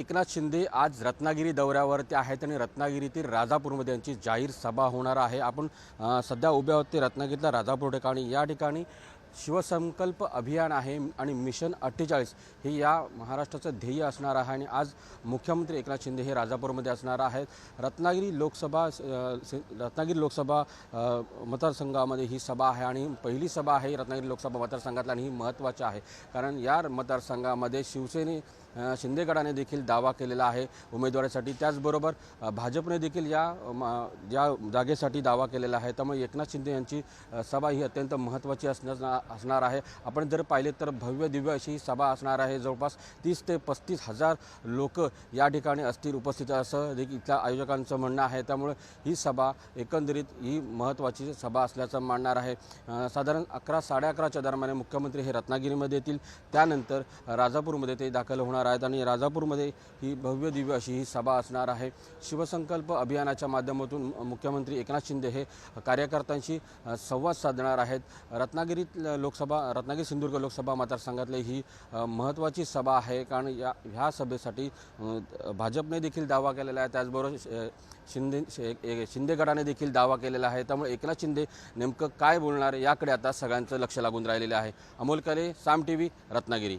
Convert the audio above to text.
एकनाथ शिंदे आज रत्नागिरी दौऱ्यावरती आहेत आणि रत्नागिरीतील राजापूरमध्ये यांची जाहीर सभा होणार आहे. आपण सध्या उभे आहोत ते रत्नागिरीतल्या राजापूर ठिकाणी. या ठिकाणी शिवसंकल्प अभियान आहे आणि मिशन अठ्ठेचाळीस हे या महाराष्ट्राचं ध्येय असणार आहे आणि आज मुख्यमंत्री एकनाथ शिंदे हे राजापूरमध्ये असणार आहेत. रत्नागिरी लोकसभा रत्नागिरी लोकसभा मतदारसंघामध्ये ही सभा आहे आणि पहिली सभा आहे रत्नागिरी लोकसभा मतदारसंघातला आणि ही महत्त्वाची आहे. कारण या मतदारसंघामध्ये शिवसेने शिंदे गटाने देखील दावा केलेला आहे उमेदवारीसाठी. त्याचबरोबर भाजपने देखील या म- या जागेसाठी दावा केलेला आहे. त्यामुळे एकनाथ शिंदे यांची सभा ही अत्यंत महत्त्वाची असणार असणार आहे. आपण जर पाहिले तर भव्य दिव्य अशी ही सभा असणार आहे. जवळपास तीस ते पस्तीस हजार लोक या ठिकाणी असतील उपस्थित असं देखील इथल्या आयोजकांचं म्हणणं आहे. त्यामुळे ही सभा एकंदरीत ही महत्त्वाची सभा असल्याचं मानणार आहे. साधारण अकरा साडे अकराच्या दरम्यान मुख्यमंत्री हे रत्नागिरीमध्ये येतील. त्यानंतर राजापूरमध्ये ते दाखल होणार आहेत आणि राजापूरमध्ये ही भव्य दिव्य अशी ही सभा असणार आहे. शिवसंकल्प अभियानाच्या माध्यमातून मुख्यमंत्री एकनाथ शिंदे हे कार्यकर्त्यांशी संवाद साधणार आहेत. रत्नागिरीत लोकसभा रत्नागिरी सिंधुदुर्ग लोकसभा मतदारसंघातली ही महत्त्वाची सभा आहे. कारण या ह्या सभेसाठी भाजपने देखील दावा केलेला आहे. त्याचबरोबर शिंदे ए- शिंदे गटाने देखील दावा केलेला आहे. त्यामुळे एकनाथ शिंदे नेमकं काय बोलणार याकडे आता सगळ्यांचं लक्ष लागून राहिलेलं आहे. अमोल कले साम टी व्ही रत्नागिरी.